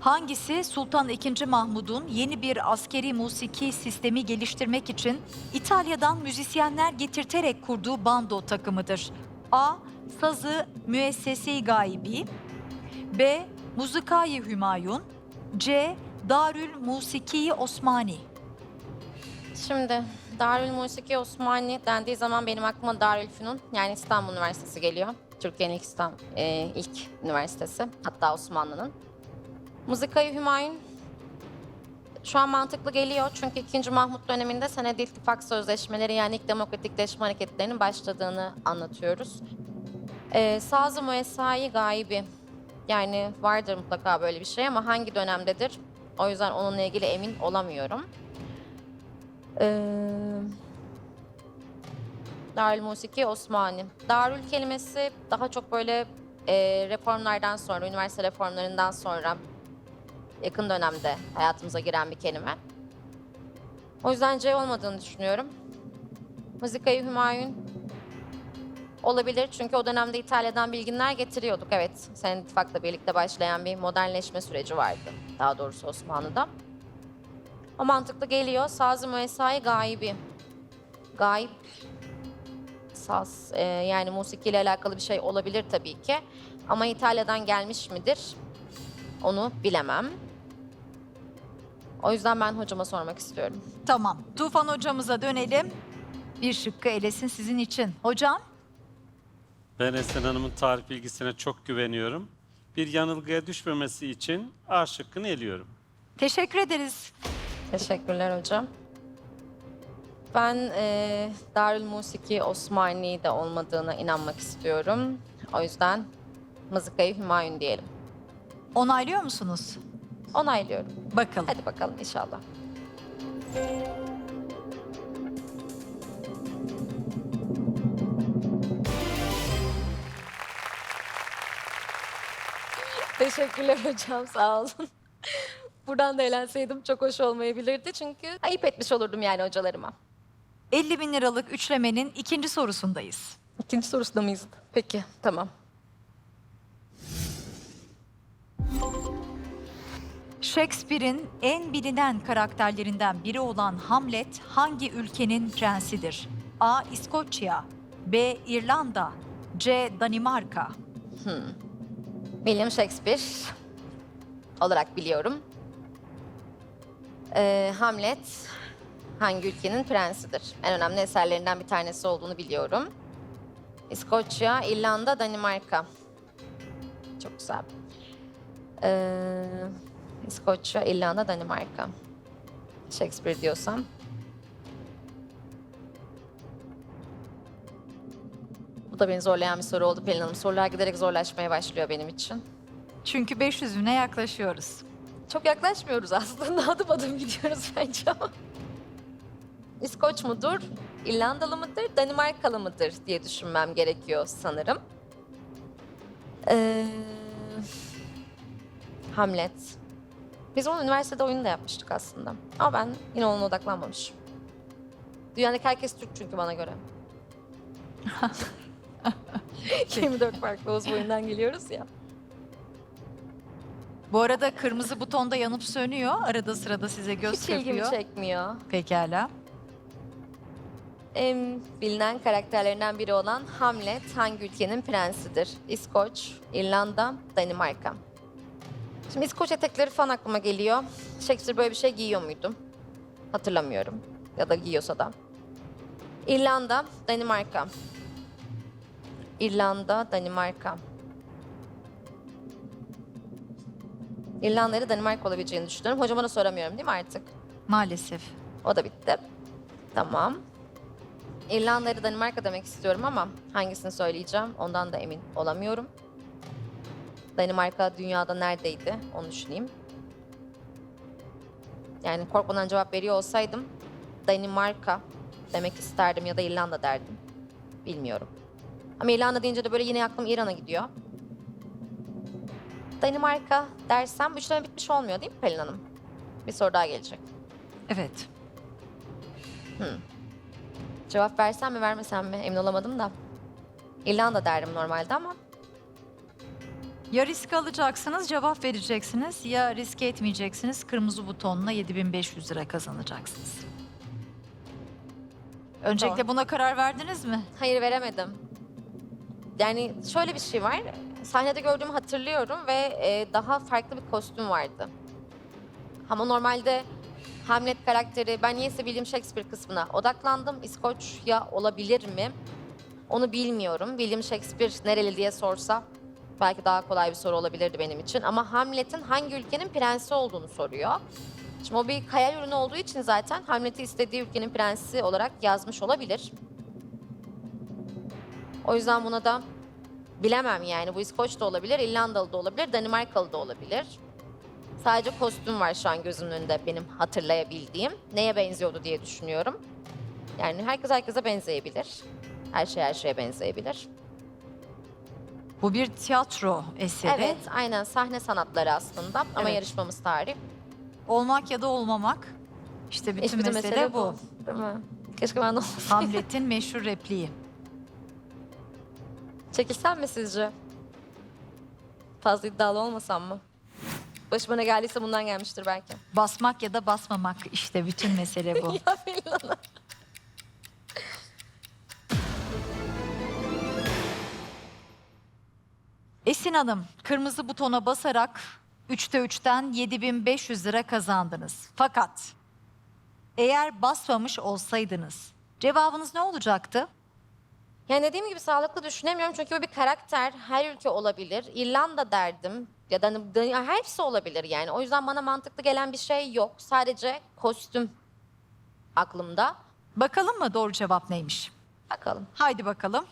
Hangisi Sultan II. Mahmud'un yeni bir askeri musiki sistemi geliştirmek için İtalya'dan müzisyenler getirterek kurduğu bando takımıdır? A. Sazı Müessese-i Gaibi B. Muzikayı Hümayun C. Darül Musiki Osmani Şimdi Darül Musiki Osmani dendiği zaman benim aklıma Darülfünun yani İstanbul Üniversitesi geliyor. Türkiye'nin ilk, İstam- e, ilk üniversitesi. Hatta Osmanlı'nın. Mızıkayı Hümayun şu an mantıklı geliyor çünkü 2. Mahmut döneminde senedi ittifak sözleşmeleri yani ilk demokratikleşme hareketlerinin başladığını anlatıyoruz. Ee, Saz-ı Müessai Gaibi yani vardır mutlaka böyle bir şey ama hangi dönemdedir? O yüzden onunla ilgili emin olamıyorum. Ee, Darül Musiki Osmani. Darül kelimesi daha çok böyle e, reformlardan sonra, üniversite reformlarından sonra yakın dönemde hayatımıza giren bir kelime. O yüzden C olmadığını düşünüyorum. Mızıkayı Hümayun olabilir çünkü o dönemde İtalya'dan bilginler getiriyorduk. Evet, Sened İttifak'la birlikte başlayan bir modernleşme süreci vardı. Daha doğrusu Osmanlı'da. O mantıklı geliyor. Saz-ı Müessai Gaibi. Gaib saz e, yani musikiyle alakalı bir şey olabilir tabii ki. Ama İtalya'dan gelmiş midir? Onu bilemem. O yüzden ben hocama sormak istiyorum. Tamam. Tufan hocamıza dönelim. Bir şıkkı elesin sizin için. Hocam? Ben Esen Hanım'ın tarih bilgisine çok güveniyorum. Bir yanılgıya düşmemesi için A şıkkını eliyorum. Teşekkür ederiz. Teşekkürler hocam. Ben e, Darül Musiki Osmani'de olmadığına inanmak istiyorum. O yüzden Mızıkayı Hümayun diyelim. Onaylıyor musunuz? Onaylıyorum. Bakalım. Hadi bakalım inşallah. Teşekkürler hocam sağ olun. Buradan da eğlenseydim çok hoş olmayabilirdi çünkü ayıp etmiş olurdum yani hocalarıma. 50 bin liralık üçlemenin ikinci sorusundayız. İkinci sorusunda mıyız? Peki tamam. Shakespeare'in en bilinen karakterlerinden biri olan Hamlet hangi ülkenin prensidir? A. İskoçya B. İrlanda C. Danimarka William Shakespeare olarak biliyorum. Ee, Hamlet hangi ülkenin prensidir? En önemli eserlerinden bir tanesi olduğunu biliyorum. İskoçya, İrlanda, Danimarka. Çok güzel. Ee, İskoçya, İrlanda, Danimarka. Shakespeare diyorsam. Bu da beni zorlayan bir soru oldu Pelin Hanım. Sorular giderek zorlaşmaya başlıyor benim için. Çünkü 500 bine yaklaşıyoruz. Çok yaklaşmıyoruz aslında. Adım adım gidiyoruz bence ama. İskoç mudur, İrlandalı mıdır, Danimarkalı mıdır diye düşünmem gerekiyor sanırım. Ee, Hamlet. Biz onu üniversitede oyunu da yapmıştık aslında. Ama ben yine ona odaklanmamışım. Dünyadaki herkes Türk çünkü bana göre. 24 farklı Oğuz boyundan geliyoruz ya. Bu arada kırmızı butonda yanıp sönüyor. Arada sırada size göz Hiç ilgimi kırpıyor. çekmiyor. Pekala. En bilinen karakterlerinden biri olan Hamlet hangi ülkenin prensidir? İskoç, İrlanda, Danimarka. Şimdi İskoç etekleri falan aklıma geliyor. Shakespeare böyle bir şey giyiyor muydu? Hatırlamıyorum. Ya da giyiyorsa da. İrlanda, Danimarka. İrlanda, Danimarka. İrlanda ile Danimarka olabileceğini düşünüyorum. Hocama da soramıyorum değil mi artık? Maalesef. O da bitti. Tamam. İrlanda ile Danimarka demek istiyorum ama hangisini söyleyeceğim ondan da emin olamıyorum. Danimarka dünyada neredeydi onu düşüneyim. Yani korkmadan cevap veriyor olsaydım Danimarka demek isterdim ya da İrlanda derdim. Bilmiyorum. Ama İrlanda deyince de böyle yine aklım İran'a gidiyor. Danimarka dersem bu işlem bitmiş olmuyor değil mi Pelin Hanım? Bir soru daha gelecek. Evet. Cevap versem mi vermesem mi emin olamadım da. İrlanda derdim normalde ama. Ya risk alacaksınız, cevap vereceksiniz ya riske etmeyeceksiniz. Kırmızı butonla 7500 lira kazanacaksınız. Öncelikle buna karar verdiniz mi? Hayır veremedim. Yani şöyle bir şey var. Sahnede gördüğümü hatırlıyorum ve e, daha farklı bir kostüm vardı. Ama normalde Hamlet karakteri, ben niyeyse William Shakespeare kısmına odaklandım. İskoçya olabilir mi? Onu bilmiyorum. William Shakespeare nereli diye sorsa belki daha kolay bir soru olabilirdi benim için. Ama Hamlet'in hangi ülkenin prensi olduğunu soruyor. Şimdi o bir hayal ürünü olduğu için zaten Hamlet'i istediği ülkenin prensi olarak yazmış olabilir. O yüzden buna da bilemem yani. Bu İskoç da olabilir, İrlandalı da olabilir, Danimarkalı da olabilir. Sadece kostüm var şu an gözümün önünde benim hatırlayabildiğim. Neye benziyordu diye düşünüyorum. Yani herkes herkese benzeyebilir. Her şey her şeye benzeyebilir. Bu bir tiyatro eseri. Evet, aynen sahne sanatları aslında ama Evet. yarışmamız tarih. Olmak ya da olmamak. İşte bütün, Hiçbir mesele, bu. Değil mi? Keşke ben de olsaydım. Hamlet'in meşhur repliği. Çekilsem mi sizce? Fazla iddialı olmasam mı? Başıma ne geldiyse bundan gelmiştir belki. Basmak ya da basmamak işte bütün mesele bu. ya Filana. Esin Hanım, kırmızı butona basarak 3'te 3'ten 7500 lira kazandınız. Fakat eğer basmamış olsaydınız cevabınız ne olacaktı? Yani dediğim gibi sağlıklı düşünemiyorum çünkü bu bir karakter. Her ülke olabilir. İrlanda derdim. Ya da hani da- hepsi olabilir yani. O yüzden bana mantıklı gelen bir şey yok. Sadece kostüm aklımda. Bakalım mı doğru cevap neymiş? Bakalım. Haydi bakalım.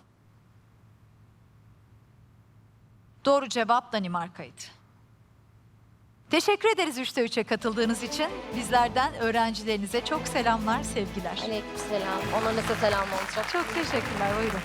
Doğru cevap Danimarka'ydı. Teşekkür ederiz 3'te 3'e katıldığınız için. Bizlerden öğrencilerinize çok selamlar, sevgiler. Aleykümselam. Ona nasıl selam olacak? Çok teşekkürler, buyurun.